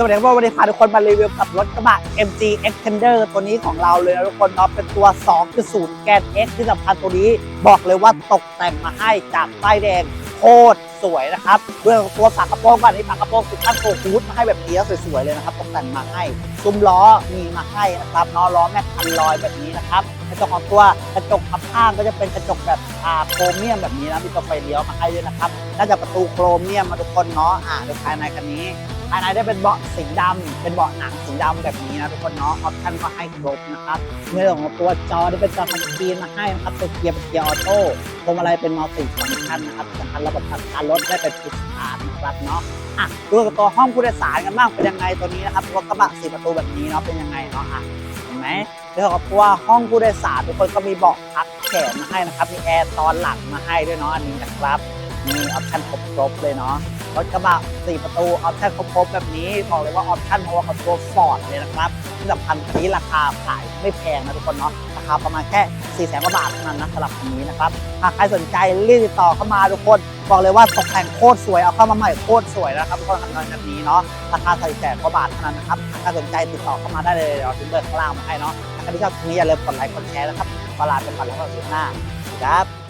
สวัสดีครับวันนี้พาทุกคนมารีวิวกับรถกระบะ MG Extender ตัวนี้ของเราเลยนะทุกคนเนาะเป็นตัว 2.0 แกน X ที่สำคัญตัวนี้บอกเลยว่าตกแต่งมาให้จากป้ายแดงโคตรสวยนะครับด้วยตัวฝากระโปรงก่อนนี่ฝากระโปรงติดตั้งโฟกูดมาให้แบบนี้แล้วสวยๆเลยนะครับตกแต่งมาให้ซุ้มล้อมีมาให้นะครับเนาะล้อแม็กพันลอยแบบนี้นะครับกระจกของตัวกระจกขับข้างก็จะเป็นกระจกแบบอ่าโครเมียมแบบนี้นะมีตัวไฟเลี้ยวมาให้ด้วยนะครับน่าจะประตูโครเมียมมาทุกคนเนาะอ่าดูภายในคันนี้ ภายในได้เป็นเบาะสีดำเป็นเบาะหนังสีดำแบบนี้นะทุกคนเนาะออปชั่นก็ให้ครบนะครับเรื่องของตัวจอได้เป็นจอทัชสกรีนมาให้นะครับตัวเกียร์เป็นเกียร์ออโต้พวงมาลัยเป็นมัลติฟังก์ชันนะครับสำคัญระบบการรถได้เป็นพุชสตาร์ทนะครับเนาะอะดูกับตัวห้องผู้โดยสารกันบ้างเป็นยังไงตัวนี้นะครับรถกระบะสี่ประตูแบบนี้เนาะเป็นยังไงเนาะอะเห็นไหมเรื่องของตัวห้องผู้โดยสารทุกคนก็มีเบาะพักแขนมาให้นะครับมีแอร์ตอนหลังมาให้ด้วยเนาะอันนี้นะครับมีออปชั่นครบๆเลยเนาะ รถกระบะ4 ประตู ออปชั่นครบๆ แบบนี้บอกเลยว่าออปชั่นเพอกับตัวฟอร์ดเลยนะครับที่สำคัญคันนี้ราคาขายไม่แพงนะทุกคนเนาะราคาประมาณแค่4 0 0แสนกว่าบาทเท่านั้นนะสำหรับคันนี้นะครับหากใครสนใจรีบติดต่อเข้ามาทุกคนบอกเลยว่าตกแต่งโคตรสวยเอาเข้ามาใหม่โคตรสวยนะครับทุกคนคันแบบนี้เนาะราคา4แสนกว่าบาทเท่านั้นนะครับหากใครสนใจติดต่อเข้ามาได้เลยเดี๋ยวทิ้งเบอร์ข้างล่างมาให้เนาะถ้าใครที่ชอบคลิปนี้อย่าลืมกดไลค์กดแชร์นะครับเวลาเป็นก่อนแล้วก็สุดหน้าสวัสดีครับ